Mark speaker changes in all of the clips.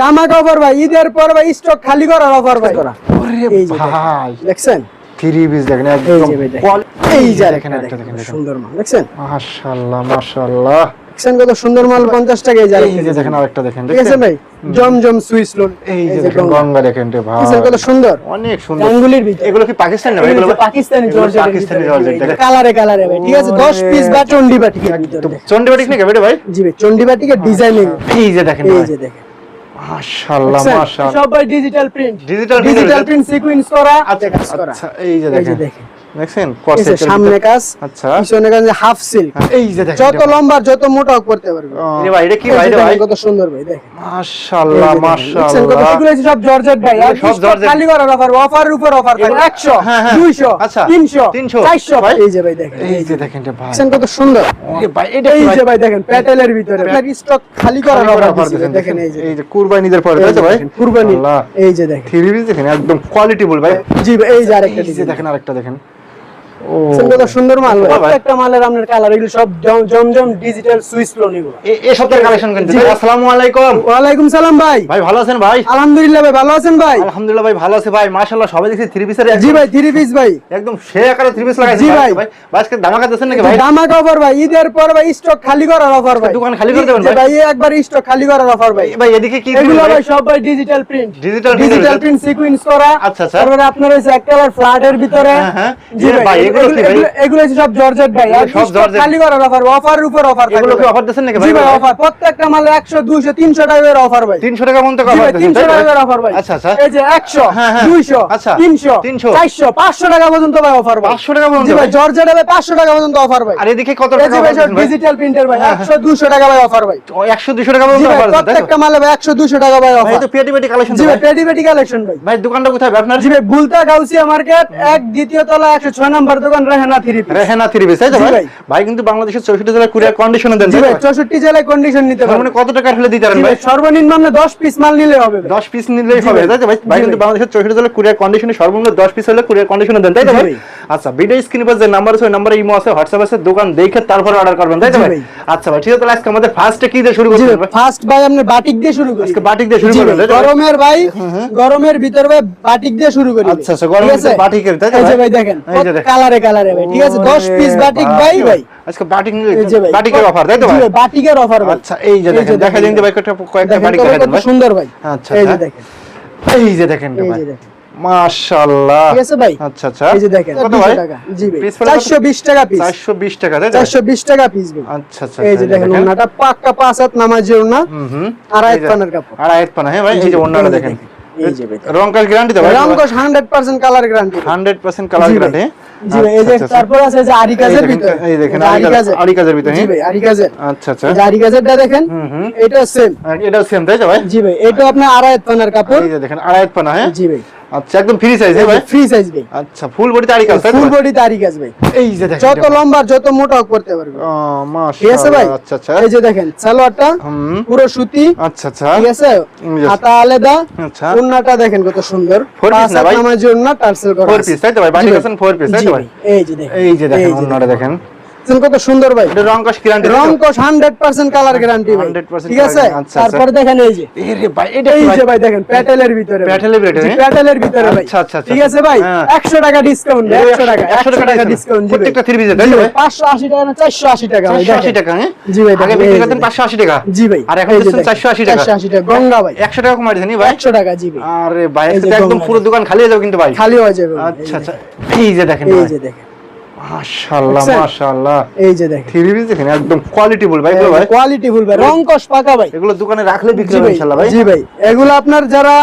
Speaker 1: ধামাকা অফার ভাই ঈদের পর ভাই স্টক খালি করার অফার ভাই।
Speaker 2: ভাই।
Speaker 1: দেখছেন?
Speaker 2: থ্রি পিস দেখেন একদম
Speaker 1: এই যে
Speaker 2: দেখেন একটা
Speaker 1: সুন্দর মাল দেখছেন?
Speaker 2: মাশাআল্লাহ মাশাআল্লাহ।
Speaker 1: দেখছেন কত সুন্দর মাল পঞ্চাশ টাকা এই যে
Speaker 2: এই যে দেখেন। আরেকটা দেখেন
Speaker 1: ঠিক আছে ভাই? জমজম সুইস লোন
Speaker 2: এই যে দেখেন গঙ্গা। দেখেন রে ভাই।
Speaker 1: দেখছেন কত সুন্দর?
Speaker 2: অনেক সুন্দর।
Speaker 1: গাঙ্গুলির ভিতরে।
Speaker 2: এগুলো কি পাকিস্তানি না এগুলো
Speaker 1: পাকিস্তানি
Speaker 2: এগুলো
Speaker 1: জর্জেটের
Speaker 2: পাকিস্তানি জর্জেট দেখেন।
Speaker 1: কালারে কালারে ভাই ঠিক আছে? 10 পিস বা চন্ডিবাটিকের ভিতরে।
Speaker 2: চন্ডিবাটিক নাকি ভাই
Speaker 1: জি ভাই চন্ডিবাটিকের ডিজাইনিং
Speaker 2: এই যে দেখেন
Speaker 1: এই যে দেখেন।
Speaker 2: মাশাআল্লাহ মাশাআল্লাহ।
Speaker 1: সবাই
Speaker 2: digital print
Speaker 1: digital
Speaker 2: digital
Speaker 1: print sequence করা।
Speaker 2: আচ্ছা
Speaker 1: কাজ করা।
Speaker 2: আচ্ছা এই যে দেখেন। দেখছেন?
Speaker 1: সামনে কাজ
Speaker 2: আচ্ছা।
Speaker 1: পিছনে কাজ হাফ সিল্ক
Speaker 2: এই যে দেখেন
Speaker 1: যত লম্বা যত মোটা করতে পারবে।
Speaker 2: ভাই এটা কি ভাই ভাই?
Speaker 1: কত সুন্দর ভাই দেখেন।
Speaker 2: মাশাআল্লাহ
Speaker 1: কত
Speaker 2: মাশাআল্লাহ
Speaker 1: এগুলো সব জর্জেট ভাই
Speaker 2: সব
Speaker 1: সব
Speaker 2: জর্জেট।
Speaker 1: খালি করার অফার অফারের উপর অফার
Speaker 2: এগুলো-
Speaker 1: 100
Speaker 2: হ্যাঁ, হ্যাঁ।
Speaker 1: 200
Speaker 2: আচ্ছা,
Speaker 1: 300
Speaker 2: 300
Speaker 1: 400
Speaker 2: ভাই।
Speaker 1: এই যে ভাই দেখেন
Speaker 2: এই যে দেখেন রে ভাই।
Speaker 1: কত সুন্দর?
Speaker 2: ভাই এটা
Speaker 1: এই যে
Speaker 2: ভাই?
Speaker 1: ভাই দেখেন প্যাটেলের ভিতরে স্টক খালি করার অফার দেখেন এই যে।
Speaker 2: এই যে কুরবানিদের পরে তাই তো ভাই?
Speaker 1: কুরবানি এই যে দেখেন।
Speaker 2: থ্রি পিস দেখেন একদম কোয়ালিটি বল ভাই।
Speaker 1: জি ভাই, এই যে আরেকটা
Speaker 2: দেখেন আরেকটা দেখেন।
Speaker 1: কত সুন্দর মাল। ভাই।
Speaker 2: বাহ, ভাই।
Speaker 1: প্রত্যেকটা মালের আপনার কালার এগুলো সব জমজম ডিজিটাল সুইস লোন এগুলো
Speaker 2: এই সপ্তাহের কালেকশন কিন্তু।
Speaker 1: জি।
Speaker 2: ভাই, আসসালামু আলাইকুম।
Speaker 1: সালাম ভাই।
Speaker 2: ভাই ভালো আছেন ভাই?
Speaker 1: আলহামদুলিল্লাহ ভাই ভালো আছেন ভাই?
Speaker 2: আলহামদুলিল্লাহ ভাই ভালো আছে ভাই। মাশাআল্লাহ সবাই দেখছি থ্রি পিসের
Speaker 1: জি ভাই থ্রি পিস ভাই।
Speaker 2: একদম সে আকারে থ্রি পিস লাগাইছে
Speaker 1: জি
Speaker 2: ভাই।
Speaker 1: ভাই।
Speaker 2: ভাই ভাই আজকে ধামাকা দিচ্ছেন নাকি ভাই?
Speaker 1: ধামাকা অফার ভাই। ঈদের পর ভাই স্টক খালি করার অফার ভাই।
Speaker 2: দোকান খালি করে দেবেন ভাই?
Speaker 1: একবার স্টক খালি করার অফার ভাই।
Speaker 2: ভাই এদিকে কি
Speaker 1: এগুলো
Speaker 2: ভাই
Speaker 1: ভাই সব ভাই ডিজিটাল প্রিন্ট ডিজিটাল
Speaker 2: এর
Speaker 1: প্রিন্ট সিকোয়েন্স করা।
Speaker 2: আচ্ছা, আচ্ছা।
Speaker 1: তারপরে আপনার হচ্ছে এক কালার ফ্ল্যাটের ভিতরে।
Speaker 2: হ্যাঁ, হ্যাঁ।
Speaker 1: জি
Speaker 2: ভাই, এগুলো কি ভাই?
Speaker 1: এগুলো- এগুলো সব জর্জেট ভাই।
Speaker 2: সব জর্জেট।
Speaker 1: খালি করার অফার অফারের উপর অফার
Speaker 2: এগুলো কি অফার দিচ্ছেন নাকি ভাই
Speaker 1: ভাই অফার প্রত্যেকটা মালে 100 200 300 টাকার অফার ভাই।
Speaker 2: 300 টাকা অফার
Speaker 1: ভাই,
Speaker 2: দিচ্ছেন
Speaker 1: 300 টাকার অফার ভাই।
Speaker 2: আচ্ছা আচ্ছা।
Speaker 1: এই যে 100
Speaker 2: হ্যাঁ, হ্যাঁ।
Speaker 1: 200
Speaker 2: আচ্ছা।
Speaker 1: 300
Speaker 2: 300
Speaker 1: 400 500 টাকা পর্যন্ত ভাই অফার ভাই।
Speaker 2: 500 টাকা পর্যন্ত
Speaker 1: ভাই
Speaker 2: ভাই?
Speaker 1: ভাই 500 টাকা পর্যন্ত অফার ভাই।
Speaker 2: আর এদিকে কত টাকা
Speaker 1: ভাই
Speaker 2: অফার দিচ্ছেন ভাই?
Speaker 1: ডিজিটাল প্রিন্টার ভাই 100 200 টাকা ভাই অফার ভাই।
Speaker 2: 100 200 টাকা পর্যন্ত অফার দিচ্ছেন তাই তো?
Speaker 1: প্রত্যেকটা মালে ভাই 100 200 টাকা ভাই
Speaker 2: ভাই
Speaker 1: অফার
Speaker 2: তো কালেকশন
Speaker 1: জি ভাই কালেকশন ভাই।
Speaker 2: ভাই দোকানটা কোথায়? আপনার?
Speaker 1: জি ভাই বুলতা গাউসিয়া মার্কেট এক দ্বিতীয় তলা 106 নম্বর দোকান Rehana three
Speaker 2: piece three piece তাই তো ভাই কিন্তু বাংলাদেশের 64 জেলার কুরিয়ার কন্ডিশনে দেন
Speaker 1: ভাই? 64 জেলায় কন্ডিশন নিতে পারবেন
Speaker 2: মানে কত টাকা হলে দিতে পারেন ভাই
Speaker 1: সর্বনিম্ন দশ 10 পিস মাল নিলে হবে ভাই।
Speaker 2: 10 পিস নিলেই হবে
Speaker 1: ভাই।
Speaker 2: তাই তো ভাই ভাই কিন্তু বাংলাদেশের 64 জেলার কুরিয়ার কন্ডিশনে সর্বনিম্ন 10 পিস হলে কুরিয়ার কন্ডিশনে দেন তাই তো ভাই। আচ্ছা ভিডিও স্ক্রিনে পাশে যে নাম্বার আছে ওই নাম্বারে ইমো আছে হোয়াটসঅ্যাপ আছে দোকান দেখে তারপর অর্ডার করবেন তাই তো ভাই। আচ্ছা ভাই ঠিক আছে তাহলে আজকে আমাদের ফার্স্টে কি দিয়ে শুরু
Speaker 1: ভাই
Speaker 2: ভাই
Speaker 1: ফার্স্ট ভাই আপনি বাটিক দিয়ে শুরু করি
Speaker 2: আজকে বাটিক দিয়ে শুরু করবেন?
Speaker 1: গরমের ভাই গরমের ভিতর ভাই বাটিক দিয়ে শুরু করি
Speaker 2: আচ্ছা, আচ্ছা, গরমের বাটিকের, তাই তো
Speaker 1: এই যে
Speaker 2: ভাই?
Speaker 1: দেখেন। কালারে কালারে ভাই ঠিক আছে 10 পিস বাটিক ভাই ভাই
Speaker 2: আজকে বাটিক বাটিকের অফার তাই তো ভাই
Speaker 1: বাটিকের অফার
Speaker 2: আচ্ছা এই যে দেখেন দেখা দিন ভাই কয়েকটা বাটিক দেখা দেন ভাই
Speaker 1: সুন্দর ভাই
Speaker 2: আচ্ছা,
Speaker 1: এই যে
Speaker 2: আচ্ছা।
Speaker 1: দেখেন
Speaker 2: এই যে দেখেন ভাই মাশাআল্লাহ
Speaker 1: ঠিক আছে ভাই
Speaker 2: আচ্ছা আচ্ছা
Speaker 1: এই যে দেখেন
Speaker 2: কত ভাই
Speaker 1: জি ভাই
Speaker 2: Piece পড়ে কত?
Speaker 1: 420 টাকা পিস
Speaker 2: 420 টাকা তাই
Speaker 1: 420 টাকা পিস ভাই
Speaker 2: আচ্ছা আচ্ছা
Speaker 1: এই যে দেখেন ওনাটা পাক্কা পাঁচ হাত নামাজি ওনা
Speaker 2: হুম হুম
Speaker 1: আড়াই
Speaker 2: এই যে-
Speaker 1: পানের কাপড়
Speaker 2: আড়াই পানা হ্যাঁ ভাই এই যে ওন্নাটা দেখেন
Speaker 1: এই যে ভাই
Speaker 2: রং কাজ গ্যারান্টি দেবো
Speaker 1: রামকোশ 100% কালার গ্যারান্টি
Speaker 2: 100% কালার গ্যারান্টি
Speaker 1: জি ভাই এই যে তারপর আছে যে আরি কাজের ভিতরে
Speaker 2: এই দেখেন, আরি কাজ- আরি কাজের ভিতরে,
Speaker 1: জি
Speaker 2: হ্যাঁ?
Speaker 1: ভাই আরি কাজের
Speaker 2: আচ্ছা আচ্ছা
Speaker 1: এই আরি কাজেরটা দেখেন
Speaker 2: হুম হুম
Speaker 1: এটা সেম
Speaker 2: এটাও সেম তাই তো ভাই
Speaker 1: জি ভাই এটা আপনার পানের কাপড়
Speaker 2: এই যে দেখেন আড়াই হাত পানা হ্যাঁ
Speaker 1: জি ভাই
Speaker 2: আচ্ছা একদম ফ্রি সাইজ হ্যাঁ ভাই?
Speaker 1: ফ্রি সাইজ ভাই।
Speaker 2: আচ্ছা ফুল বডি তারি কাজ
Speaker 1: ফুল
Speaker 2: ভাই?
Speaker 1: বডিতে আরি কাজ ভাই।
Speaker 2: এই যে দেখেন
Speaker 1: যত লম্বা যত মোটা করতে পারবে।
Speaker 2: ও
Speaker 1: ঠিক আছে ভাই?
Speaker 2: আচ্ছা আচ্ছা।
Speaker 1: এই যে দেখেন সালোয়ারটা পুরো সুতি
Speaker 2: আচ্ছা আচ্ছা।
Speaker 1: ঠিক আছে? হাতা আলাদা।
Speaker 2: আচ্ছা।
Speaker 1: ওন্নাটা দেখেন কত সুন্দর।
Speaker 2: Piece
Speaker 1: পাঁচ
Speaker 2: না ভাই?
Speaker 1: নামাজি ওন্না টার্সেল করা
Speaker 2: ফোর পিস তাই তো ভাই?
Speaker 1: জি
Speaker 2: কাছেন ফোর পিস তাই তো
Speaker 1: ভাই, এই যে দেখেন
Speaker 2: এই যে দেখেন ওন্নাটা দেখেন।
Speaker 1: কত সুন্দর ভাই।
Speaker 2: এটা রং কাজ গ্যারান্টি
Speaker 1: রং কোশ 100% কালার গ্যারান্টি ভাই।
Speaker 2: 100%
Speaker 1: ঠিক আছে?
Speaker 2: colour,
Speaker 1: দেখেন এই যে।
Speaker 2: এরে ভাই এটা
Speaker 1: এই যে ভাই? দেখেন প্যাটেলের ভিতরে
Speaker 2: প্যাটেলের ভিতরে?
Speaker 1: প্যাটেলের ভিতরে ভাই।
Speaker 2: আচ্ছা, আচ্ছা।
Speaker 1: ঠিক আছে ভাই। 100 টাকা ডিসকাউন্ট 100 টাকা
Speaker 2: 100
Speaker 1: 100 টাকা ডিসকাউন্ট জি ভাই।
Speaker 2: প্রত্যেকটা থ্রি পিসে তাই ভাই?
Speaker 1: 580 টাকা না 480 টাকা ভাই
Speaker 2: 480 টাকা হ্যাঁ?
Speaker 1: জি ভাই,
Speaker 2: আগে বিক্রি করতেন 580 টাকা।
Speaker 1: জি ভাই
Speaker 2: আর এখন দিচ্ছেন 480 টাকা।
Speaker 1: 480 টাকা। গঙ্গা ভাই।
Speaker 2: 100 টাকা কমাই দিয়েছেন ভাই?
Speaker 1: 100 টাকা জি ভাই।
Speaker 2: আরে ভাই একদম পুরো দোকান খালি হয়ে যাবে কিন্তু ভাই।
Speaker 1: খালি হয়ে যাবে।
Speaker 2: আচ্ছা আচ্ছা। এই যে দেখেন
Speaker 1: এই যে দেখেন।
Speaker 2: মাশাআল্লাহ মাশাআল্লাহ।
Speaker 1: এই যে দেখেন।
Speaker 2: থ্রি পিস দেখেন একদম কোয়ালিটি বল ভাই ভাই।
Speaker 1: কোয়ালিটি ফুল ভাই রং পাকা ভাই।
Speaker 2: এগুলো দোকানে রাখলে বিক্রি হবে ইনশাআল্লাহ ভাই।
Speaker 1: জি ভাই। এগুলো আপনার যারা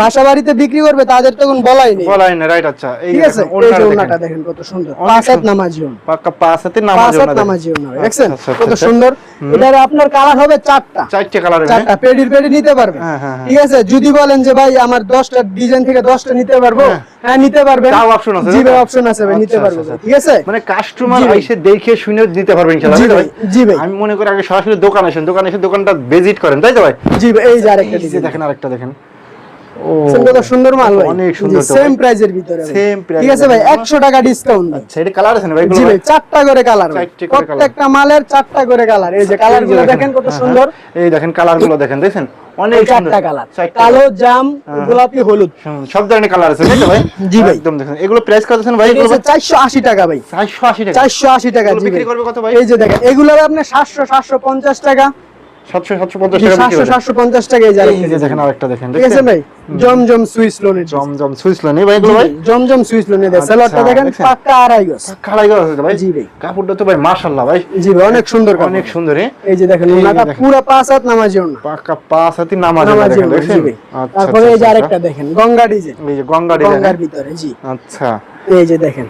Speaker 1: বাসা বাড়িতে বিক্রি করবে তাদের তো কোনো বলাই নেই।
Speaker 2: বলাই না রাইট আচ্ছা। এই
Speaker 1: ঠিক আছে?
Speaker 2: দেখেন,
Speaker 1: এই যে
Speaker 2: ওড়নাটা
Speaker 1: ওনাটা
Speaker 2: দেখেন।
Speaker 1: দেখেন কত সুন্দর।
Speaker 2: অনেক
Speaker 1: পাঁচ হাত
Speaker 2: সুন্দর।
Speaker 1: নামাজি ওনা।
Speaker 2: পাক্কা পাঁচ হাতে নামাজ
Speaker 1: পাঁচ
Speaker 2: দেখেন।
Speaker 1: নামাজি ওনা দেখছেন?
Speaker 2: আচ্ছা, আচ্ছা,
Speaker 1: কত
Speaker 2: আচ্ছা।
Speaker 1: সুন্দর। এটার আপনার কালার হবে চারটা।
Speaker 2: চারটে কালার
Speaker 1: চারটা পেডির পেডি নিতে পারবে।
Speaker 2: হ্যাঁ, হ্যাঁ, হ্যাঁ।
Speaker 1: ঠিক আছে? যদি বলেন যে ভাই আমার দশটা ডিজাইন থেকে দশটা নিতে পারব হ্যাঁ নিতে পারবেন।
Speaker 2: তাও অপশন আছে,
Speaker 1: জি ভাই অপশন আছে ভাই নিতে
Speaker 2: আচ্ছা,
Speaker 1: পারব
Speaker 2: আচ্ছা,
Speaker 1: ভাই, ঠিক আছে?
Speaker 2: মানে কাস্টমার এসে দেখে শুনে নিতে পারবেন ইনশাআল্লাহ
Speaker 1: জি ভাই, জি ভাই।
Speaker 2: আমি মনে করি আগে সরাসরি দোকান আসেন দোকান এসে দোকানটা ভিজিট করেন তাই তো ভাই?
Speaker 1: জি ভাই এই যে আরেকটা
Speaker 2: দেখেন আরেকটা দেখেন।
Speaker 1: সুন্দর মাল ভাই।
Speaker 2: অনেক সুন্দর
Speaker 1: সেম প্রাইজের ভিতরে ভাই।
Speaker 2: Same
Speaker 1: ঠিক আছে ভাই 100 টাকা ডিসকাউন্ট
Speaker 2: কালার আছে ভাই?
Speaker 1: জি ভাই চারটা করে কালার
Speaker 2: চারটে করে colour।
Speaker 1: প্রত্যেকটা মালের চারটা করে কালার এই যে কালার দেখেন কত
Speaker 2: হ্যাঁ,
Speaker 1: সুন্দর।
Speaker 2: হ্যাঁ। এই দেখেন কালার দেখেন দেখেন অনেক সুন্দর।
Speaker 1: কালার কালো জাম গোলাপি হলুদ।
Speaker 2: সব ধরনের কালার আছে তাই তো ভাই?
Speaker 1: জি ভাই।
Speaker 2: একদম দেখেন এগুলো প্রাইস কত আছেন ভাই? এগুলো
Speaker 1: চারশো আশি টাকা ভাই।
Speaker 2: 480 টাকা।
Speaker 1: চারশো আশি টাকা
Speaker 2: এগুলো
Speaker 1: জি
Speaker 2: বিক্রি করবে কত ভাই?
Speaker 1: এই যে দেখেন এগুলো আপনার সাতশো সাতশো পঞ্চাশ টাকা।
Speaker 2: 700 750 টাকা বিক্রি
Speaker 1: সাতশো
Speaker 2: করবে
Speaker 1: সাতশো পঞ্চাশ টাকা এই যে
Speaker 2: এই
Speaker 1: আরেকটা
Speaker 2: যে
Speaker 1: design।
Speaker 2: দেখেন আরেকটা দেখেন
Speaker 1: ঠিক আছে ভাই? জমজম সুইস লোনের
Speaker 2: জমজম সুইস নেই ভাই এগুলো ভাই?
Speaker 1: জমজম সুইস লোনের দেয়
Speaker 2: আচ্ছা,
Speaker 1: সেলারটা দেখেন পাক্কা আড়াই গজ।
Speaker 2: কালাই করা আছে ভাই।
Speaker 1: জি ভাই।
Speaker 2: কাপড়টা তো ভাই মাশাআল্লাহ ভাই।
Speaker 1: জি ভাই অনেক সুন্দর
Speaker 2: অনেক সুন্দর। হ্যাঁ
Speaker 1: এই যে দেখেন ওনাটা পুরো পাঁচ হাত নামাজি ওনা।
Speaker 2: পাকা পাঁচ হাতি নামাজ
Speaker 1: নামাজি
Speaker 2: দেখেন
Speaker 1: ওনা জি
Speaker 2: দেখছেন?
Speaker 1: ভাই।
Speaker 2: আচ্ছা,
Speaker 1: তারপরে এই যে
Speaker 2: আচ্ছা,
Speaker 1: আরেকটা দেখেন গঙ্গা ডিজাইন।
Speaker 2: এই যে গঙ্গা ডিজাইন
Speaker 1: গঙ্গার ভিতরে জি।
Speaker 2: আচ্ছা।
Speaker 1: এই যে দেখেন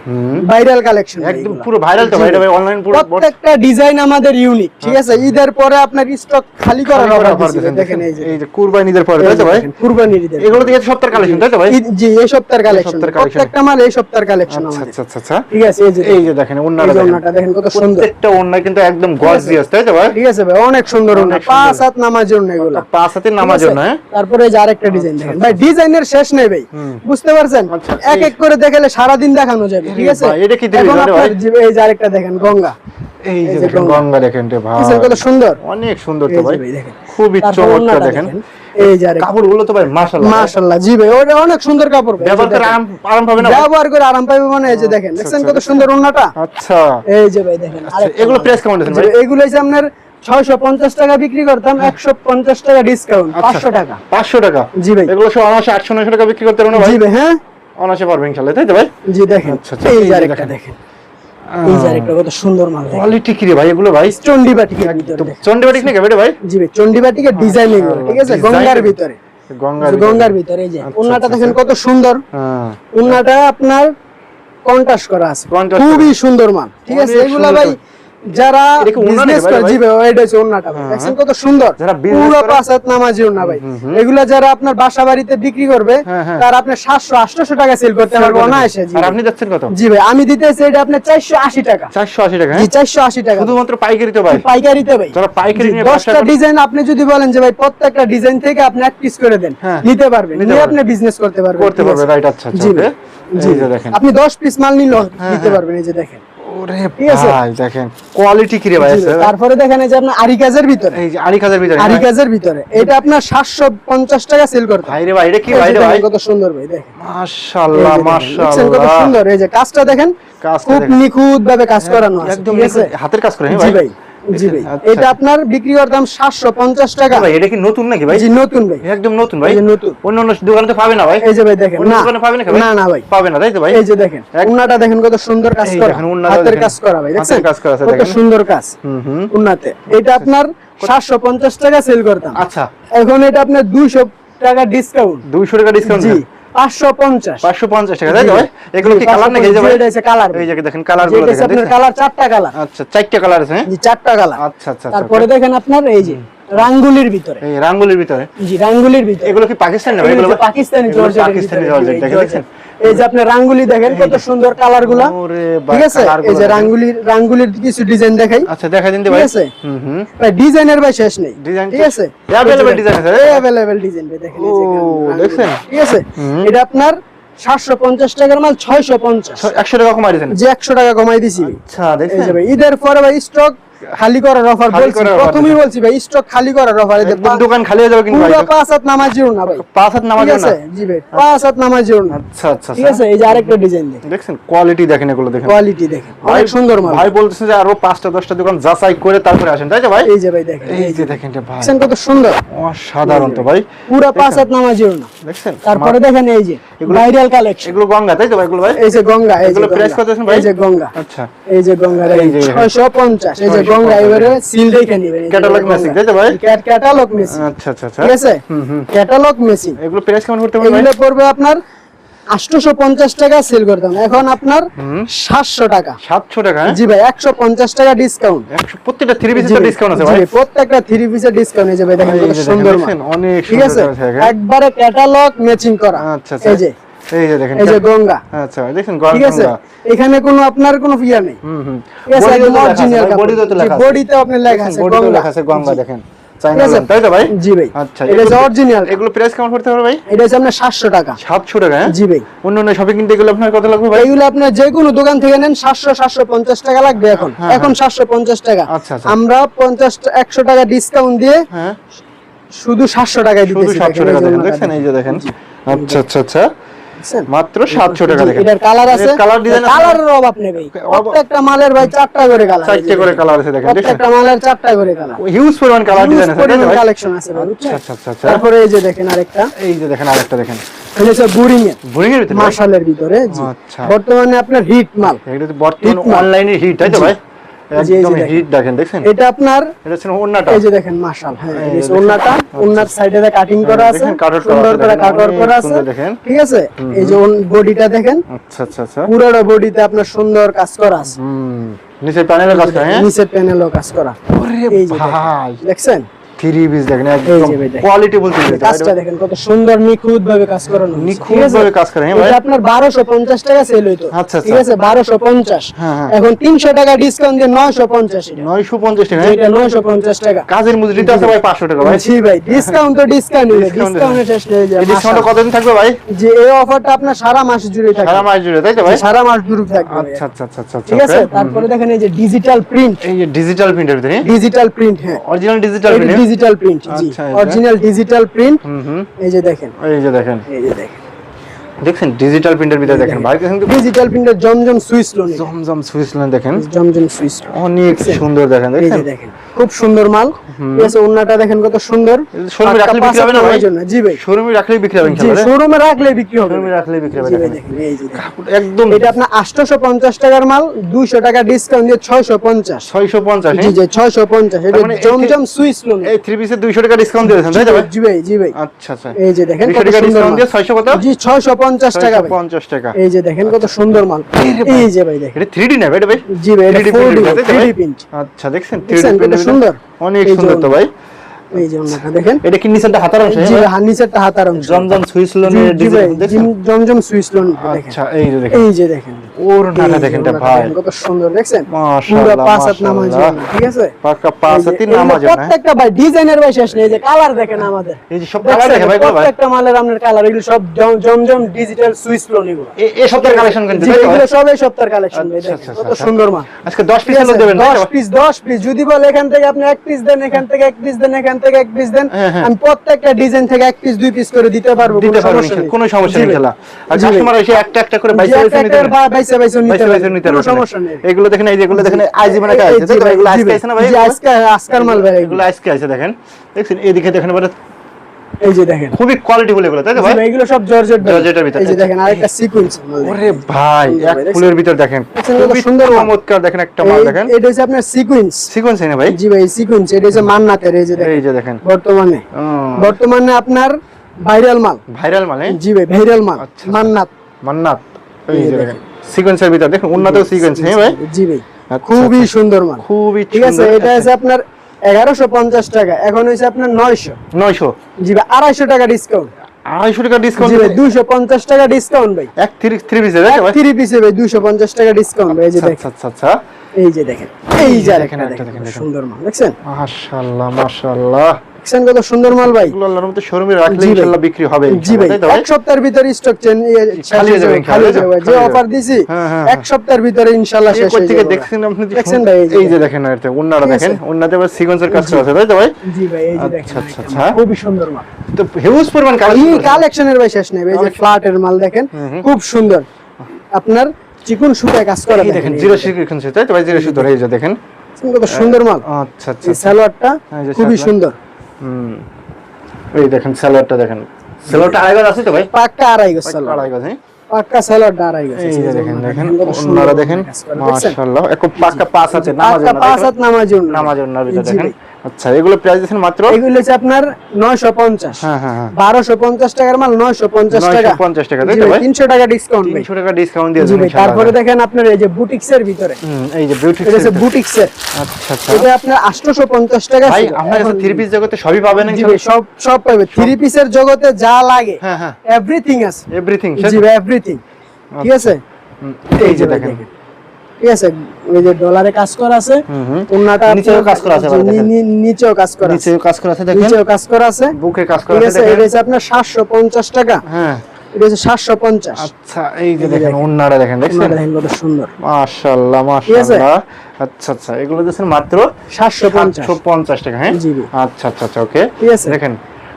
Speaker 1: ভাইরাল কালেকশন
Speaker 2: একদম পুরো ভাইরাল তো ভাই ভাই অনলাইন পুরো
Speaker 1: প্রত্যেকটা ডিজাইন আমাদের ইউনিক ঠিক আছে? ঈদের পরে আপনার স্টক খালি করার অফার দেখেন এই যে।
Speaker 2: এই যে কুরবানিদের পরে তাই তো ভাই?
Speaker 1: ঈদের
Speaker 2: এগুলো দিয়ে সপ্তাহের কালেকশন তাই তো ভাই?
Speaker 1: জি এই সপ্তাহের কালেকশন প্রত্যেকটা মাল এই সপ্তাহের কালেকশন
Speaker 2: আচ্ছা
Speaker 1: আমাদের।
Speaker 2: আচ্ছা আচ্ছা আচ্ছা।
Speaker 1: ঠিক আছে এই যে
Speaker 2: এই যে দেখেন
Speaker 1: এই
Speaker 2: ওন্নাটা দেখেন।
Speaker 1: কত সুন্দর।
Speaker 2: প্রত্যেকটা ওন্না কিন্তু একদম গর্জিয়াস তাই তো ভাই?
Speaker 1: ঠিক আছে ভাই অনেক সুন্দর ওনা
Speaker 2: অনেক সুন্দর।
Speaker 1: পাঁচ হাত নামাজের ওনা এগুলো।
Speaker 2: পাঁচ হাতে নামাজ না হ্যাঁ?
Speaker 1: তারপরে এই যে আরেকটা ডিজাইন দেখেন। ভাই ডিজাইনের শেষ নেই ভাই বুঝতে পারছেন?
Speaker 2: আচ্ছা,
Speaker 1: এক এক করে দেখালে সারা দিন দেখানো যাবে ঠিক আছে?
Speaker 2: এটা কি?
Speaker 1: এই যে আরেকটা দেখেন গঙ্গা।
Speaker 2: এই যে
Speaker 1: যে
Speaker 2: দেখেন
Speaker 1: গঙ্গা।
Speaker 2: দেখেন রে ভাই।
Speaker 1: কত সুন্দর।
Speaker 2: অনেক সুন্দর তো ভাই।
Speaker 1: দেখেন।
Speaker 2: খুবই চমৎকার দেখেন।
Speaker 1: এই যে আরেকটা।
Speaker 2: কাপড়গুলো তো ভাই মাশাআল্লাহ।
Speaker 1: মাশাআল্লাহ জি ভাই ওটা অনেক সুন্দর কাপড় এই যে
Speaker 2: ব্যবহার করে আরাম আরাম পাবে না
Speaker 1: ব্যবহার করে আরাম পাইবে মানে এই যে দেখেন দেখছেন কত সুন্দর ওন্নাটা
Speaker 2: আচ্ছা।
Speaker 1: এই যে ভাই দেখেন আরেকটা
Speaker 2: এগুলো
Speaker 1: মাল।
Speaker 2: প্রাইস কেমন দিচ্ছেন ভাই
Speaker 1: যে এগুলো হচ্ছে আপনার ছয়শো পঞ্চাশ টাকা বিক্রি করতাম একশো পঞ্চাশ টাকা ডিসকাউন্ট
Speaker 2: আচ্ছা।
Speaker 1: পাঁচশো টাকা।
Speaker 2: পাঁচশো টাকা?
Speaker 1: জি ভাই।
Speaker 2: এগুলো সব অনায়াসে আটশো নয়শো টাকা বিক্রি করতে পারব না ভাই?
Speaker 1: জি ভাই হ্যাঁ?
Speaker 2: অনায়াসে পারবে ইনশাল্লাহ তাই তো ভাই?
Speaker 1: জি দেখেন
Speaker 2: আচ্ছা, আচ্ছা,
Speaker 1: এই
Speaker 2: এই
Speaker 1: যে আরেকটা
Speaker 2: দেখেন।
Speaker 1: দেখেন। এই যে আরেকটা কত সুন্দর মাল দেখেন।
Speaker 2: কোয়ালিটি কি রে ভাই এগুলো ভাই?
Speaker 1: চন্ডিবাটিকের ভিতরে
Speaker 2: চন্ডিবাটিক নাকি ভাই ভাই?
Speaker 1: জি ভাই চন্ডিবাটিকের ডিজাইন এগুলো ঠিক আছে? গঙ্গার ভিতরে।
Speaker 2: গঙ্গার
Speaker 1: গঙ্গার ভিতরে এই যে
Speaker 2: আচ্ছা,
Speaker 1: দেখেন কত সুন্দর।
Speaker 2: হ্যাঁ।
Speaker 1: ওন্নাটা আপনার কন্ট্রাস্ট করা আছে। খুবই সুন্দর মাল ঠিক আছে? এগুলা ভাই যারা বিজনেস করে জি ভাই এটা হচ্ছে ওন্নাটা ভাই। দেখছেন কত সুন্দর? পুরো
Speaker 2: করে-
Speaker 1: পাঁচ হাত নামাজি ওন্না ভাই। এগুলা যারা আপনার বাসা বাড়িতে বিক্রি করবে
Speaker 2: হ্যাঁ, হ্যাঁ।
Speaker 1: তার আপনি সাতশো আটশো টাকা সেল করতে পারবে অনায়াসে জি
Speaker 2: আর আপনি যাচ্ছেন কত?
Speaker 1: জি ভাই আমি দিতেছি এটা আপনার চারশো আশি টাকা।
Speaker 2: চারশো আশি টাকা
Speaker 1: জি
Speaker 2: হ্যাঁ?
Speaker 1: চারশো আশি টাকা।
Speaker 2: শুধুমাত্র পাইকারি তো ভাই।
Speaker 1: পাইকারিতে ভাই।
Speaker 2: যারা পাইকারি নিয়ে
Speaker 1: দশটা
Speaker 2: ব্যবসা করে-
Speaker 1: ডিজাইন আপনি যদি বলেন যে ভাই প্রত্যেকটা ডিজাইন থেকে আপনি এক পিস করে দেন
Speaker 2: হ্যাঁ।
Speaker 1: নিতে পারবেন নিয়ে আপনি বিজনেস করতে পারবেন।
Speaker 2: করতে
Speaker 1: ঠিক
Speaker 2: পারবে রাইট আচ্ছা আচ্ছা
Speaker 1: জি জি
Speaker 2: দেখেন।
Speaker 1: আপনি দশ পিস মাল নিল নিতে পারবেন এই যে দেখেন।
Speaker 2: ওরে ভাই দেখেন কোয়ালিটি কি রে ভাই
Speaker 1: জি
Speaker 2: আছে?
Speaker 1: ভাই, তারপরে দেখেন এই যে আপনার আরি কাজের ভিতরে।
Speaker 2: এই যে আড়ি কাজের ভিতরে
Speaker 1: আরি কাজের ভিতরে। এটা আপনার সাতশো পঞ্চাশ টাকা সেল করতে
Speaker 2: ভাই রে ভাই এটা কি ভাই রে ভাই?
Speaker 1: কত সুন্দর ভাই দেখেন।
Speaker 2: মাশাআল্লাহ
Speaker 1: কত সুন্দর। এই যে কাজটা দেখেন খুব নিখুঁত ভাবে কাজ করানো আছে
Speaker 2: একদম হাতের কাজ করে হ্যাঁ ভাই।
Speaker 1: এটা আপনার বিক্রি করতাম সাতশো পঞ্চাশ টাকা।
Speaker 2: ভাই এটা কি নতুন নাকি ভাই?
Speaker 1: জি নতুন ভাই।
Speaker 2: একদম নতুন ভাই।
Speaker 1: নতুন।
Speaker 2: অন্য অন্য দোকানে তো পাবে না ভাই।
Speaker 1: এই যে ভাই দেখেন না।
Speaker 2: দোকানে পাবে ভাই?
Speaker 1: না না ভাই।
Speaker 2: পাবে না তাই তো ভাই?
Speaker 1: এই যে দেখেন উন্নাটা দেখেন কত সুন্দর কাজ করা। হাতের কাজ করা ভাই দেখছেন?
Speaker 2: কাজ করা আছে,
Speaker 1: কত
Speaker 2: দেখেন।
Speaker 1: সুন্দর কাজ।
Speaker 2: হুম
Speaker 1: উন্নাতে। এটা আপনার সাতশো পঞ্চাশ টাকা সেল করতাম।
Speaker 2: আচ্ছা।
Speaker 1: এখন এটা আপনার দুইশো টাকা ডিসকাউন্ট
Speaker 2: দুইশো টাকা ডিসকাউন্ট
Speaker 1: জি। পাঁচশো পঞ্চাশ।
Speaker 2: পাঁচশো পঞ্চাশ টাকা তাই ভাই এগুলো কি কালার নাকি ভাই
Speaker 1: এটা হচ্ছে কালার
Speaker 2: এই যে দেখেন কালারগুলো দেখেন
Speaker 1: আপনার কালার চারটা কালার
Speaker 2: আচ্ছা চারটে কালার আছে হ্যাঁ?
Speaker 1: জি চারটা কালার
Speaker 2: আচ্ছা আচ্ছা আচ্ছা,
Speaker 1: তারপরে দেখেন আপনার এই যে রাঙ্গুলির ভিতরে।
Speaker 2: এই রাঙ্গুলির ভিতরে?
Speaker 1: জি রাঙ্গুলির ভিতরে।
Speaker 2: এগুলো কি পাকিস্তানি না?
Speaker 1: এগুলো পাকিস্তানি
Speaker 2: পাকিস্তানি জর্জেট। দেখেন।
Speaker 1: এই যে আপনি রাঙ্গুলি দেখেন কত সুন্দর কালার গুলা
Speaker 2: ওরে
Speaker 1: ঠিক আছে এই যে রাঙ্গুলির রাঙ্গুলির কিছু ডিজাইন দেখাই
Speaker 2: আচ্ছা দেখা দিন দি
Speaker 1: ঠিক
Speaker 2: ভাই
Speaker 1: আছে
Speaker 2: হুম হুম
Speaker 1: ভাই ডিজাইনের ভাই শেষ নেই
Speaker 2: Design
Speaker 1: ঠিক
Speaker 2: শেষ-
Speaker 1: আছে
Speaker 2: Available design আছে, তাই তো?
Speaker 1: अवेलेबल ডিজাইন ভাই দেখেন এই যে
Speaker 2: ও,
Speaker 1: রাঙ্গুলি,
Speaker 2: দেখছেন?
Speaker 1: ঠিক আছে এটা আপনার 750 টাকার মাল 650
Speaker 2: একশো টাকা কমাই দিয়েছেন
Speaker 1: যে 100 টাকা কমাই দিছি ভাই।
Speaker 2: আচ্ছা
Speaker 1: এই
Speaker 2: দেখছেন
Speaker 1: যে ভাই ঈদের পরে ভাই স্টক খালি করার অফার বলছি প্রথমেই বলছি ভাই স্টক খালি করার অফার
Speaker 2: একদম দোকান খালি হয়ে যাবে কিন্তু ভাই
Speaker 1: পুরো পাঁচ হাত নামাজিও না ভাই
Speaker 2: পাঁচ হাত নামাজ না
Speaker 1: জি ভাই পাঁচ হাত নামাজিও না
Speaker 2: আচ্ছা আচ্ছা
Speaker 1: ঠিক আছে এই যে আরেকটা ডিজাইন দেখেন
Speaker 2: দেখছেন কোয়ালিটি দেখেন এগুলো দেখেন
Speaker 1: কোয়ালিটি দেখেন অনেক সুন্দর মাল
Speaker 2: ভাই বলতেছে যে আরও পাঁচটা দশটা দোকান যাচাই করে তারপরে আসেন তাই তো ভাই
Speaker 1: এই যে ভাই দেখেন
Speaker 2: এই যে দেখেন রে ভাই
Speaker 1: দেখছেন কত সুন্দর
Speaker 2: অসাধারণ তো ভাই
Speaker 1: পুরো পাঁচ হাত নামাজিও না
Speaker 2: দেখছেন
Speaker 1: তারপরে দেখেন এই যে ভাইরাল কালেকশন
Speaker 2: এগুলো গঙ্গা তাই তো ভাই এগুলো ভাই
Speaker 1: এই যে গঙ্গা
Speaker 2: এগুলো। কত আছেন ভাই?
Speaker 1: এই যে গঙ্গা
Speaker 2: আচ্ছা
Speaker 1: এই যে গঙ্গা
Speaker 2: এই যে-
Speaker 1: ছয়শো পঞ্চাশ এই যে এবারে সিল দেখে নিবেন এই যে
Speaker 2: Catalog তাই তো ভাই?
Speaker 1: ক্যাট- ক্যাটালগ মেশিন
Speaker 2: আচ্ছা আচ্ছা
Speaker 1: ঠিক আছে?
Speaker 2: হুম হুম।
Speaker 1: ক্যাটালগ
Speaker 2: এগুলো প্রাইস কেমন করতে
Speaker 1: এগুলো পড়বে আপনার আটশোশো পঞ্চাশ টাকা সেল করতাম এখন আপনার সাতশো টাকা।
Speaker 2: সাতশো টাকা হ্যাঁ?
Speaker 1: জি ভাই একশো পঞ্চাশ টাকা ডিসকাউন্ট
Speaker 2: প্রত্যেকটা থ্রি পিসের ডিসকাউন্ট আছে ভাই।
Speaker 1: প্রত্যেকটা থ্রি পিসের ডিসকাউন্ট যে ভাই দেখেন কত সুন্দর
Speaker 2: অনেক
Speaker 1: ঠিক আছে?
Speaker 2: আছে।
Speaker 1: একবারে ক্যাটালগ ম্যাচিং করা।
Speaker 2: আচ্ছা আচ্ছা।
Speaker 1: এই যে
Speaker 2: এই যে দেখেন
Speaker 1: এই যে গঙ্গা।
Speaker 2: আচ্ছা দেখছেন
Speaker 1: ঠিক আছে? এখানে কোনো আপনার কোনো ফিয়া নেই।
Speaker 2: হুম হুম।
Speaker 1: ঠিক আছে একদম অরিজিনাল
Speaker 2: বডিতে তো লেখা আছে।
Speaker 1: বডিতে আপনার লেখা আছে
Speaker 2: বডিতে লেখা আছে গঙ্গা দেখেন।
Speaker 1: ঠিক
Speaker 2: চাইনা
Speaker 1: আছে?
Speaker 2: তাই তো ভাই?
Speaker 1: জি ভাই।
Speaker 2: আচ্ছা
Speaker 1: এটা
Speaker 2: এগুলো-
Speaker 1: অরিজিনাল
Speaker 2: এগুলো প্রাইস কেমন করতে পারবে ভাই?
Speaker 1: এটা হচ্ছে আপনার সাতশো টাকা।
Speaker 2: সাতশো টাকা হ্যাঁ?
Speaker 1: জি ভাই।
Speaker 2: অন্য অন্য শপিং কিনতে গেলে আপনার কত লাগবে ভাই?
Speaker 1: এইগুলো আপনার যে কোনো দোকান থেকে নেন সাতশো সাতশো পঞ্চাশ টাকা লাগবে এখন।
Speaker 2: হ্যাঁ,
Speaker 1: এখন সাতশো পঞ্চাশ টাকা।
Speaker 2: আচ্ছা, আচ্ছা।
Speaker 1: আমরা পঞ্চাশ একশো টাকা ডিসকাউন্ট দিয়ে
Speaker 2: হ্যাঁ।
Speaker 1: শুধু সাতশো টাকায়
Speaker 2: শুধু
Speaker 1: দিতেছি
Speaker 2: টাকা দেখেন এই যে দেখেন। আচ্ছা আচ্ছা আচ্ছা।
Speaker 1: দেখছেন?
Speaker 2: মাত্র সাতশো টাকা দেখেন।
Speaker 1: এটার কালার আছে
Speaker 2: কালার ডিজাইন
Speaker 1: কালারের অভাব নেই ভাই। প্রত্যেকটা মালের ভাই চারটা করে কালার
Speaker 2: চারটে করে কালার আছে দেখেন
Speaker 1: প্রত্যেকটা মালের চারটা করে কালার
Speaker 2: হিউজ পরিমাণ কালার ডিজাইন আছে তাই
Speaker 1: কালেকশন আছে ভাই
Speaker 2: আচ্ছা আচ্ছা আচ্ছা।
Speaker 1: তারপরে এই যে দেখেন আরেকটা।
Speaker 2: এই যে দেখেন আরেকটা দেখেন।
Speaker 1: এটা হচ্ছে বুরিং এর
Speaker 2: বোরিং এর ভিতরে
Speaker 1: জি।
Speaker 2: আচ্ছা।
Speaker 1: বর্তমানে আপনার হিট মাল।
Speaker 2: এটা বর্তমান অনলাইনে হিট তাই তো ভাই? একদম হিট দেখেন। দেখছেন?
Speaker 1: এটা আপনার
Speaker 2: এটা হচ্ছে ওন্নাটা।
Speaker 1: এই যে দেখেন মার্শাল হ্যাঁ
Speaker 2: এই
Speaker 1: এই
Speaker 2: যে
Speaker 1: যে ওন্নাটা ওন্নার সাইডে কাটিং করা আছে
Speaker 2: দেখেন, cut out করা
Speaker 1: সুন্দর করে
Speaker 2: দেখেন,
Speaker 1: করা আছে
Speaker 2: দেখেন।
Speaker 1: ঠিক আছে? এই যে বডিটা দেখেন
Speaker 2: আচ্ছা আচ্ছা আচ্ছা।
Speaker 1: পুরোটা বডিতে আপনার সুন্দর কাজ করা আছে।
Speaker 2: হুম নিচে প্যানেলের কাজ করে হ্যাঁ?
Speaker 1: নিচের প্যানেলও কাজ করা।
Speaker 2: ভাই।
Speaker 1: দেখছেন?
Speaker 2: থ্রি পিস দেখেন একদম। কোয়ালিটি বলতে
Speaker 1: কাজটা দেখেন কত সুন্দর নিখুঁত ভাবে কাজ করানো
Speaker 2: নিখুঁত ভাবে কাজ করে হ্যাঁ
Speaker 1: এটা আপনার বারোশো পঞ্চাশ টাকা সেল হইতো।
Speaker 2: আচ্ছা,
Speaker 1: ঠিক
Speaker 2: আচ্ছা।
Speaker 1: আছে? বারোশো পঞ্চাশ।
Speaker 2: হ্যাঁ, হ্যাঁ।
Speaker 1: এখন তিনশো টাকা ডিসকাউন্ট দিয়ে নয়শো পঞ্চাশ
Speaker 2: নয়শো পঞ্চাশ টাকা হ্যাঁ?
Speaker 1: এটা নয়শো পঞ্চাশ টাকা।
Speaker 2: কাজের মজুরিটা আছে ভাই পাঁচশো টাকা ভাই।
Speaker 1: জি ভাই ডিসকাউন্ট তো ডিসকাউন্ট
Speaker 2: Discount
Speaker 1: ডিসকাউন্টের শেষ নেই যে
Speaker 2: ডিসকাউন্ট কতদিন থাকবে ভাই?
Speaker 1: যে এই অফারটা আপনার সারা মাস জুড়ে থাকে
Speaker 2: সারা মাস জুড়ে তাই তো ভাই?
Speaker 1: সারা মাস জুড়ে থাকবে
Speaker 2: আচ্ছা আচ্ছা আচ্ছা আচ্ছা আচ্ছা,
Speaker 1: ঠিক আছে? তারপরে দেখেন এই যে ডিজিটাল প্রিন্ট
Speaker 2: এই যে ডিজিটাল প্রিন্টের ভিতরে
Speaker 1: ডিজিটাল প্রিন্ট হ্যাঁ।
Speaker 2: Original digital print
Speaker 1: digital print জি অরিজিনাল ডিজিটাল প্রিন্ট এই যে দেখেন।
Speaker 2: এই যে দেখেন।
Speaker 1: এই যে দেখেন।
Speaker 2: দেখছেন ডিজিটাল প্রিন্টের ভিতরে দেখেন ভাই কিন্তু
Speaker 1: ডিজিটাল প্রিন্টের জমজম সুইচ লোন
Speaker 2: জমজম সুইসল্যান্ড দেখেন।
Speaker 1: জমজম সুইচ
Speaker 2: অনেক সুন্দর দেখেন
Speaker 1: এই যে দেখেন। খুব সুন্দর মাল। ঠিক আছে ওন্নাটা দেখেন কত সুন্দর।
Speaker 2: শোরুমে রাখলে বিক্রি হবে না ভাই?
Speaker 1: জি ভাই।
Speaker 2: শোরুমে রাখলেই বিক্রি হবে
Speaker 1: জি শোরুমে রাখলে বিক্রি হবে।
Speaker 2: শোরুমে রাখলেই বিক্রি হবে
Speaker 1: জি ভাই
Speaker 2: দেখেন।
Speaker 1: দেখেন এই যে দেখেন।
Speaker 2: কাপড় একদম।
Speaker 1: এটা আপনার 850 টাকার মাল 200 টাকা ডিসকাউন্ট দিয়ে 650
Speaker 2: ছয়শো পঞ্চাশ
Speaker 1: জি জি 650 এটা
Speaker 2: তার এই
Speaker 1: জমজম সুইচ লোন।
Speaker 2: এই থ্রি পিসে দুইশো টাকা ডিসকাউন্ট দিয়েছেন তাই
Speaker 1: জি ভাই জি ভাই।
Speaker 2: আচ্ছা আচ্ছা।
Speaker 1: এই যে দেখেন কত সুন্দর মাল।
Speaker 2: দিয়ে ছয়শো কত?
Speaker 1: জি 650 টাকা ভাই।
Speaker 2: পঞ্চাশ টাকা।
Speaker 1: এই যে দেখেন কত সুন্দর মাল। এই যে ভাই দেখেন।
Speaker 2: এটা থ্রি না ভাই ভাই?
Speaker 1: জি ভাই এটা 4D
Speaker 2: print, তাই তো ভাই?
Speaker 1: 3D প্রিন্ট
Speaker 2: আচ্ছা দেখছেন?
Speaker 1: সুন্দর।
Speaker 2: অনেক সুন্দর তো ভাই।
Speaker 1: এই যে দেখেন।
Speaker 2: এটা কি নিচেরটা হাতার অংশ?
Speaker 1: জি
Speaker 2: হ্যাঁ?
Speaker 1: হাতার অংশ।
Speaker 2: জমজম সুইস লোনের ডিজাইন দেখছেন?
Speaker 1: জিম- জমজম সুইচ লোন দেখেন।
Speaker 2: আচ্ছা এই যে দেখেন।
Speaker 1: এই যে দেখেন।
Speaker 2: দেখেন এটা ভাই।
Speaker 1: কত সুন্দর দেখছেন? পুরো পাঁচ হাত নামাজ ঠিক আছে?
Speaker 2: পাকা পাঁচ নামাজ না?
Speaker 1: প্রত্যেকটা ভাই ডিজাইনের ভাই শেষ নেই যে কালার দেখেন আমাদের।
Speaker 2: এই যে সব কালার দেখে ভাই
Speaker 1: প্রত্যেকটা মালের আপনার কালার এগুলো সব জমজম ডিজিটাল
Speaker 2: এ- এই সপ্তাহের কালেকশন কিন্তু?
Speaker 1: এগুলো সব এই সপ্তাহের কালেকশন
Speaker 2: আচ্ছা,
Speaker 1: দেখেন
Speaker 2: আচ্ছা,
Speaker 1: কত
Speaker 2: আচ্ছা।
Speaker 1: সুন্দর মাল।
Speaker 2: আজকে 10 পিস হলো দেবেন
Speaker 1: 10 পিস 10 পিস যদি বলে এখান থেকে আপনি এক পিস দেন এখান থেকে এক পিস দেন এখান থেকে এক পিস দেন
Speaker 2: হ্যাঁ, হ্যাঁ।
Speaker 1: আমি প্রত্যেকটা ডিজাইন থেকে এক পিস দুই পিস করে দিতে পারব কোনো সমস্যা নেই।
Speaker 2: কোনো সমস্যা নেই খেলা আর কাস্টমার এসে একটা একটা করে বাইসে নিতে পারবে
Speaker 1: বাইসে বাইসে নিতে
Speaker 2: বাইসে বাইসে নিতে
Speaker 1: কোনো সমস্যা নেই
Speaker 2: এগুলো দেখেন এই যেগুলো দেখেন আইজি মানে
Speaker 1: এই-
Speaker 2: আছে তো এগুলো আজকে আছে না ভাই
Speaker 1: আজকে আজকার মাল ভাই
Speaker 2: এগুলো আজকে আছে দেখেন দেখছেন এদিকে দেখেন এবারে
Speaker 1: এই যে দেখেন
Speaker 2: খুবই কোয়ালিটি এগুলো তাই তো ভাই
Speaker 1: ভাই, এগুলো সব জর্জেট
Speaker 2: জর্জেটের ভিতরে।
Speaker 1: এই যে দেখেন আরেকটা সিকোয়েন্স
Speaker 2: ওরে ভাই এক ফুলের ভিতর দেখেন খুবই
Speaker 1: সুন্দর মাল?
Speaker 2: চমৎকার দেখেন একটা মাল দেখেন
Speaker 1: এটা হচ্ছে আপনার সিকোয়েন্স
Speaker 2: সিকোয়েন্স না ভাই
Speaker 1: জি ভাই সিকোয়েন্স এটা হচ্ছে মান্নাতের এই যে দেখেন
Speaker 2: এই যে দেখেন
Speaker 1: বর্তমানে বর্তমানে আপনার ভাইরাল মাল
Speaker 2: ভাইরাল মানে
Speaker 1: জি ভাই ভাইরাল মাল
Speaker 2: আচ্ছা।
Speaker 1: মান্নাত
Speaker 2: মান্নাত এই যে দেখেন সিকোয়েন্সের ভিতর। দেখেন উন্নত সিকোয়েন্স হ্যাঁ ভাই?
Speaker 1: জি ভাই
Speaker 2: আচ্ছা,
Speaker 1: খুবই সুন্দর মাল।
Speaker 2: খুবই
Speaker 1: ঠিক আছে এটা আছে আপনার এগারোশো পঞ্চাশ টাকা এখন হয়েছে আপনার নয়শো।
Speaker 2: নয়শো?
Speaker 1: জি ভাই আড়াইশো টাকা ডিসকাউন্ট
Speaker 2: আড়াইশো টাকা ডিসকাউন্ট
Speaker 1: জি ভাই দুইশো পঞ্চাশ টাকা ডিসকাউন্ট ভাই।
Speaker 2: এক থ্রি থ্রি তাই তো
Speaker 1: থ্রি পিসে ভাই দুইশো পঞ্চাশ টাকা ডিসকাউন্ট ভাই এই যে
Speaker 2: আচ্ছা
Speaker 1: দেখেন।
Speaker 2: আচ্ছা আচ্ছা।
Speaker 1: এই যে দেখেন এই যে
Speaker 2: দেখেন।
Speaker 1: সুন্দর মাল দেখছেন?
Speaker 2: মাশাআল্লাহ।
Speaker 1: দেখছেন কত সুন্দর মাল ভাই?
Speaker 2: আল্লাহর মতো শোরুমে রাখলে ইনশাআল্লাহ বিক্রি হবে
Speaker 1: জি ভাই। এক সপ্তাহের ভিতরে স্টক চেন
Speaker 2: খালি হয়ে যাবে,
Speaker 1: খালি হয়ে যাবে যে অফার দিছি
Speaker 2: হ্যাঁ, হ্যাঁ,
Speaker 1: এক সপ্তাহের ভিতরে ইনশাআল্লাহ শেষ হয়ে যাবে।
Speaker 2: দেখছেন আপনি
Speaker 1: দেখছেন ভাই, এই যে
Speaker 2: দেখেন। আর ওন্নাটা দেখেন? ওন্নাতে আবার সিকোয়েন্সের কাজ করা আছে তাই তো ভাই?
Speaker 1: জি ভাই এই যে দেখেন
Speaker 2: আচ্ছা, আচ্ছা,
Speaker 1: আরেকটা
Speaker 2: আচ্ছা।
Speaker 1: খুবই সুন্দর মাল।
Speaker 2: তো হিউজ পরিমাণ কালেকশন
Speaker 1: কালেকশনের ভাই শেষ নেই এই যে ফ্ল্যাটের মাল দেখেন খুব সুন্দর। আপনার চিকুন সুতায় কাজ করা
Speaker 2: দেখেন জিরো সিকোয়েন্স তাই তো ভাই? জিরো সুতোর এই যে দেখেন।
Speaker 1: কত সুন্দর মাল।
Speaker 2: আচ্ছা আচ্ছা
Speaker 1: এই সালোয়ারটা
Speaker 2: হ্যাঁ,
Speaker 1: খুবই সুন্দর।
Speaker 2: এই দেখেন স্যালাডটা দেখেন। স্যালাডটা আড়াই গজ আছে তো ভাই?
Speaker 1: পাক্কা আড়াই গজ সালোয়ার
Speaker 2: আড়াই গজ হ্যাঁ?
Speaker 1: পাক্কা গজ
Speaker 2: এই যে দেখেন দেখেন দেখেন? মাশাআল্লাহ। এক পাক্কা পাঁচ আছে নামাজ
Speaker 1: পাক্কা পাঁচ হাত নামাজ
Speaker 2: নামাজ ওন্নার ভিতর দেখেন। আচ্ছা এগুলো প্রাইস মাত্র?
Speaker 1: এগুলো হচ্ছে আপনার নয়শো পঞ্চাশ।
Speaker 2: হ্যাঁ হ্যাঁ হ্যাঁ।
Speaker 1: বারোশো পঞ্চাশ টাকার মাল নয়শো পঞ্চাশ টাকা।
Speaker 2: 950 টাকা, তাই
Speaker 1: ভাই,
Speaker 2: ভাই?
Speaker 1: তিনশো টাকা ডিসকাউন্ট ভাই।
Speaker 2: তিনশো টাকা ডিসকাউন্ট দিয়ে
Speaker 1: তারপরে দেখেন আপনার এই যে বুটিক্স এর ভিতরে
Speaker 2: এই যে বিউটি
Speaker 1: এটা হচ্ছে বুটিক্স এর
Speaker 2: আচ্ছা আচ্ছা।
Speaker 1: এটা আপনার আটশোশো পঞ্চাশ টাকা।
Speaker 2: ভাই আপনার কাছে থ্রি পিস জগতে সবই পাবেন
Speaker 1: সব সব পাবে। থ্রি পিসের জগতে যা লাগে
Speaker 2: হ্যাঁ হ্যাঁ।
Speaker 1: এভরিথিং আছে।
Speaker 2: এভরিথিং
Speaker 1: জি ভাই এভরিথিং ঠিক আছে?
Speaker 2: এই যে দেখেন।
Speaker 1: ঠিক আছে? ওই যে ডলারে কাজ করা আছে। ওন্নাটা
Speaker 2: নিচেও কাজ করা আছে,
Speaker 1: নিচেও কাজ করা আছে।
Speaker 2: নিচে কাজ করা আছে দেখেন।
Speaker 1: নিচেও কাজ করা আছে।
Speaker 2: বুকে কাজ করা
Speaker 1: ঠিক
Speaker 2: আছে
Speaker 1: এটা হচ্ছে আপনার সাতশো পঞ্চাশ টাকা।
Speaker 2: হ্যাঁ।
Speaker 1: এটা হচ্ছে
Speaker 2: আচ্ছা এই যে দেখেন ওন্নাটা দেখেন দেখছেন?
Speaker 1: দেখেন কত সুন্দর।
Speaker 2: মাশাআল্লাহ মাশাআল্লাহ। আচ্ছা আচ্ছা এগুলো দিচ্ছেন মাত্র
Speaker 1: সাতশো পঞ্চাশ।
Speaker 2: 750 টাকা হ্যাঁ?
Speaker 1: জি, জি।
Speaker 2: আচ্ছা আচ্ছা আচ্ছা ওকে।
Speaker 1: ঠিক আছে?
Speaker 2: দেখেন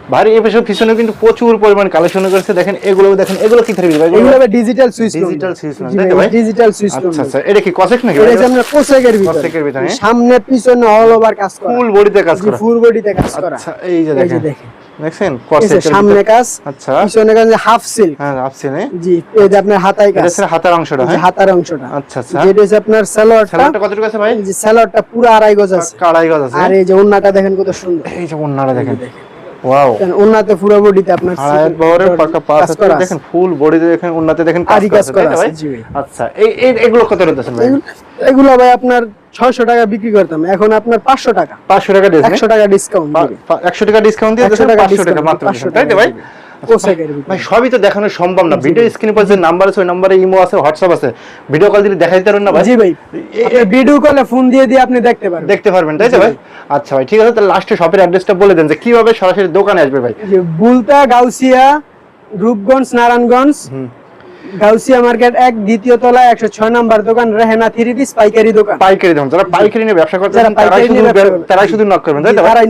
Speaker 2: ভারী এই পেছনে কিন্তু প্রচুর পরিমাণ কালেকশন করেছে দেখেন এগুলো দেখেন এগুলো কি থাকবে ভাই
Speaker 1: এগুলো ডিজিটাল সুইচ
Speaker 2: lock, তাই তো ভাই?
Speaker 1: ডিজিটাল সুইচ
Speaker 2: আচ্ছা আচ্ছা এটা কি কসেক নাকি
Speaker 1: এটা আপনার কোসেকের ভিতরে
Speaker 2: কোসেকের ভিতরে, হ্যাঁ?
Speaker 1: সামনে পিছনে অল ওভার কাজ করা
Speaker 2: ফুল বডিতে কাজ করা
Speaker 1: ফুল বডিতে কাজ করা
Speaker 2: আচ্ছা এই যে দেখেন
Speaker 1: দেখেন
Speaker 2: দেখছেন কসেকের
Speaker 1: সামনে কাজ
Speaker 2: আচ্ছা
Speaker 1: পিছনে কাজ হাফ সিল্ক
Speaker 2: হ্যাঁ নে
Speaker 1: জি এই যে আপনার
Speaker 2: এটা
Speaker 1: কাজ
Speaker 2: হচ্ছে হাতার অংশটা হ্যাঁ
Speaker 1: হাতার অংশটা
Speaker 2: আচ্ছা আচ্ছা
Speaker 1: যেটা হচ্ছে আপনার সালোয়ারটা
Speaker 2: স্যালাডটা কতটুকু আছে ভাই
Speaker 1: সালোয়ারটা পুরো আড়াই গজ আছে
Speaker 2: কাড়াই গজ আছে
Speaker 1: আর এই যে ওন্নাটা দেখেন কত সুন্দর
Speaker 2: এই যে ওন্নাটা দেখেন ওয়াও
Speaker 1: দেখেন, পুরো বডিতে আপনার
Speaker 2: আড়াই বহরের পাকা পাঁচ
Speaker 1: কাজ
Speaker 2: আছে
Speaker 1: করা আছে।
Speaker 2: দেখেন ফুল বডিতে দেখেন উন্নতে দেখেন
Speaker 1: কাজ করা
Speaker 2: ভাই?
Speaker 1: আছে,
Speaker 2: আচ্ছা এই এই- এগুলো কত ভাই
Speaker 1: এগুলো- এগুলো ভাই আপনার ছয়শো টাকা বিক্রি করতাম এখন আপনার পাঁচশো টাকা
Speaker 2: 500 টাকা দিয়েছেন
Speaker 1: একশো টাকা ডিসকাউন্ট
Speaker 2: একশো টাকা ডিসকাউন্ট দিয়ে
Speaker 1: 100
Speaker 2: দিয়েছেন
Speaker 1: টাকা
Speaker 2: 500 টাকা মাত্র তাই তো ভাই। ভাই সবই তো দেখানো সম্ভব না। ভিডিও স্ক্রিনে পর যে নাম্বার আছে ওই নাম্বারে ইমো আছে হোয়াটসঅ্যাপ আছে। ভিডিও কল দিলে দেখাই দিতে পারবেন না ভাই?
Speaker 1: জি ভাই। ভিডিও কলে ফোন দিয়ে দিয়ে আপনি দেখতে পারবেন।
Speaker 2: দেখতে পারবেন তাই তো ভাই? আচ্ছা ভাই ঠিক আছে তাহলে লাস্টে শপের অ্যাড্রেসটা বলে দেন যে কীভাবে সরাসরি দোকানে আসবে ভাই?
Speaker 1: যে বুলতা গাউসিয়া রূপগঞ্জ নারায়ণগঞ্জ। গাউসিয়া মার্কেট এক দ্বিতীয় তলা একশো ছয় নম্বর দোকান রেহেনা থ্রি পিস পাইকারি দোকান।
Speaker 2: পাইকারি দাম যারা পাইকারি নিয়ে ব্যবসা করতে তারাই শুধু নক করবেন তাই?
Speaker 1: তারাই